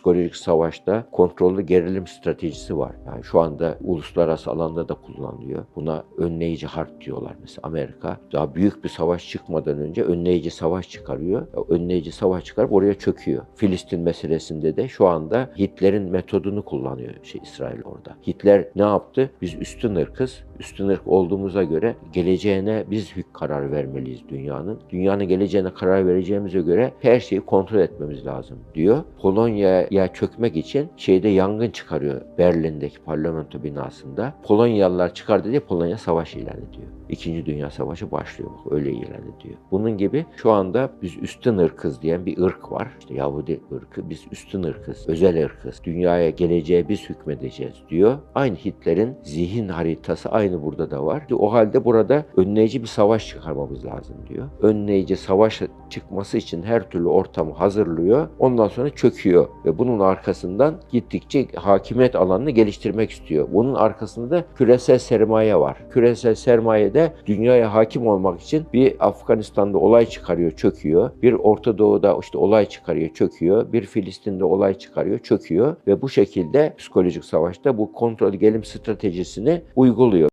psikolojik savaşta kontrollü gerilim stratejisi var. Yani şu anda uluslararası alanda da kullanılıyor. Buna önleyici harp diyorlar mesela Amerika. Daha büyük bir savaş çıkmadan önce önleyici savaş çıkarıyor. Önleyici savaş çıkarıp oraya çöküyor. Filistin meselesinde de şu anda Hitler'in metodunu kullanıyor şey İsrail orada. Hitler ne yaptı? Biz üstün ırkız. Üstün ırk olduğumuza göre geleceğine biz hük karar vermeliyiz dünyanın. Dünyanın geleceğine karar vereceğimize göre her şeyi kontrol etmemiz lazım diyor. Polonya'ya çökmek için şeyde yangın çıkarıyor Berlin'deki parlamento binasında. Polonyalılar çıkardı diye Polonya savaş ilan ediyor. İkinci Dünya Savaşı başlıyor. Bak, öyle ilan ediyor. Bunun gibi şu anda biz üstün ırkız diyen bir ırk var. İşte Yahudi ırkı. Biz üstün ırkız. Özel ırkız. Dünyaya geleceğe biz hükmedeceğiz diyor. Aynı Hitler'in zihin haritası aynı burada da var. O halde burada önleyici bir savaş çıkarmamız lazım diyor. Önleyici savaş çıkması için her türlü ortamı hazırlıyor. Ondan sonra çöküyor ve bunun arkasından gittikçe hakimiyet alanını geliştirmek istiyor. Bunun arkasında da küresel sermaye var. Küresel sermaye de dünyaya hakim olmak için bir Afganistan'da olay çıkarıyor, çöküyor. Bir Orta Doğu'da işte olay çıkarıyor, çöküyor. Bir Filistin'de olay çıkarıyor, çöküyor ve bu şekilde psikolojik savaşta bu kontrol gelim stratejisini uyguluyor.